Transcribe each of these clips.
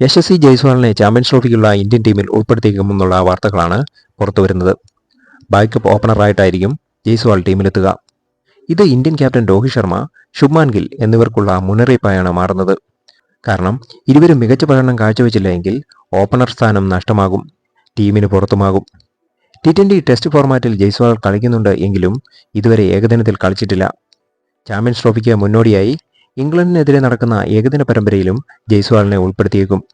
യശസ്വി ജയ്സ്വാളിനെ ചാമ്പ്യൻസ് ട്രോഫിക്കുള്ള ഇന്ത്യൻ ടീമിൽ ഉൾപ്പെടുത്തിയേക്കുമെന്നുള്ള വാർത്തകളാണ് പുറത്തുവരുന്നത്. ബാക്കപ്പ് ഓപ്പണറായിട്ടായിരിക്കും ജയ്സ്വാൾ ടീമിലെത്തുക. ഇത് ഇന്ത്യൻ ക്യാപ്റ്റൻ രോഹിത് ശർമ്മ ശുഭ്മാൻ ഗിൽ എന്നിവർക്കുള്ള മുന്നറിയിപ്പായാണ് മാറുന്നത്. കാരണം ഇരുവരും മികച്ച പ്രകടനം കാഴ്ചവെച്ചില്ല എങ്കിൽ ഓപ്പണർ സ്ഥാനം നഷ്ടമാകും ടീമിന് പുറത്തുമാകും. ടി ട്വന്റി ടെസ്റ്റ് ഫോർമാറ്റിൽ ജയ്സ്വാൾ കളിക്കുന്നുണ്ട് എങ്കിലും ഇതുവരെ ഏകദിനത്തിൽ കളിച്ചിട്ടില്ല. ചാമ്പ്യൻസ് ട്രോഫിക്ക് മുന്നോടിയായി ഇംഗ്ലണ്ടിനെതിരെ നടക്കുന്ന ഏകദിന പരമ്പരയിലും ജയ്സ്വാളിനെ ഉൾപ്പെടുത്തിയേക്കും.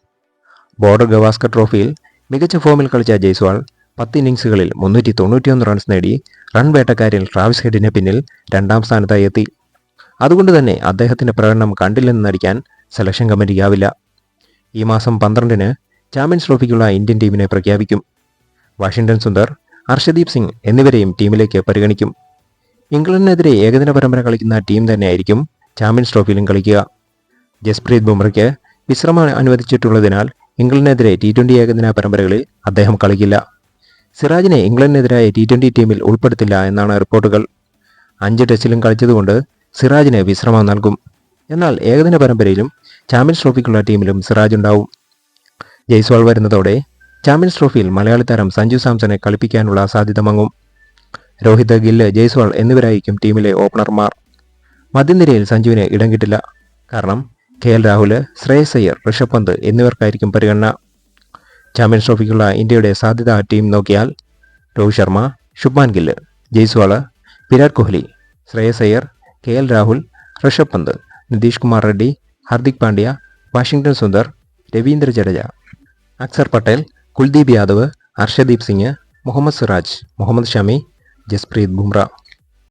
ബോർഡർ ഗവാസ്കർ ട്രോഫിയിൽ മികച്ച ഫോമിൽ കളിച്ച ജയ്സ്വാൾ പത്ത് ഇന്നിംഗ്സുകളിൽ മുന്നൂറ്റി തൊണ്ണൂറ്റിയൊന്ന് റൺസ് നേടി റൺ വേട്ടക്കാരിൽ ട്രാവിസ് ഹെഡിന് പിന്നിൽ രണ്ടാം സ്ഥാനത്തായി എത്തി. അതുകൊണ്ട് തന്നെ അദ്ദേഹത്തിന്റെ പ്രകടനം കണ്ടില്ലെന്ന് നടിക്കാൻ സെലക്ഷൻ കമ്മിറ്റിയാവില്ല ഈ മാസം പന്ത്രണ്ടിന് ചാമ്പ്യൻസ് ട്രോഫിക്കുള്ള ഇന്ത്യൻ ടീമിനെ പ്രഖ്യാപിക്കും. വാഷിംഗ്ടൺ സുന്ദർ ഹർഷദീപ് സിംഗ് എന്നിവരെയും ടീമിലേക്ക് പരിഗണിക്കും. ഇംഗ്ലണ്ടിനെതിരെ ഏകദിന പരമ്പര കളിക്കുന്ന ടീം തന്നെയായിരിക്കും ചാമ്പ്യൻസ് ട്രോഫിയിലും കളിക്കുക. ജസ്പ്രീത് ബുംറയ്ക്ക് വിശ്രമം അനുവദിച്ചിട്ടുള്ളതിനാൽ ഇംഗ്ലണ്ടിനെതിരെ ടി ട്വന്റി ഏകദിന പരമ്പരകളിൽ അദ്ദേഹം കളിക്കില്ല. സിറാജിനെ ഇംഗ്ലണ്ടിനെതിരായ ടി ട്വന്റി ടീമിൽ ഉൾപ്പെടുത്തില്ല എന്നാണ് റിപ്പോർട്ടുകൾ. അഞ്ച് ടെസ്റ്റിലും കളിച്ചതുകൊണ്ട് സിറാജിന് വിശ്രമം നൽകും. എന്നാൽ ഏകദിന പരമ്പരയിലും ചാമ്പ്യൻസ് ട്രോഫിക്കുള്ള ടീമിലും സിറാജ് ഉണ്ടാവും. ജയ്സ്വാൾ വരുന്നതോടെ ചാമ്പ്യൻസ് ട്രോഫിയിൽ മലയാളി താരം സഞ്ജു സാംസനെ കളിപ്പിക്കാനുള്ള സാധ്യത മങ്ങും. രോഹിത് ഗില്ല് ജയ്സ്വാൾ എന്നിവരായിരിക്കും ടീമിലെ ഓപ്പണർമാർ. മധ്യനിരയിൽ സഞ്ജുവിന് ഇടം കിട്ടില്ല. കാരണം കെ എൽ രാഹുൽ ശ്രേയസ് അയ്യർ ഋഷഭ് പന്ത് എന്നിവർക്കായിരിക്കും പരിഗണന. ചാമ്പ്യൻസ് ട്രോഫിക്കുള്ള ഇന്ത്യയുടെ സാധ്യത ടീം നോക്കിയാൽ Rohit Sharma Shubman Gill Jaiswal Virat Kohli Shreyas Iyer K L Rahul Rishabh Pant Nitish Kumar Reddy Hardik Pandya Washington Sundar Ravindra Jadeja Axar Patel Kuldeep Yadav Harshdeep Singh Mohammed Siraj Mohammed Shami Jasprit Bumrah.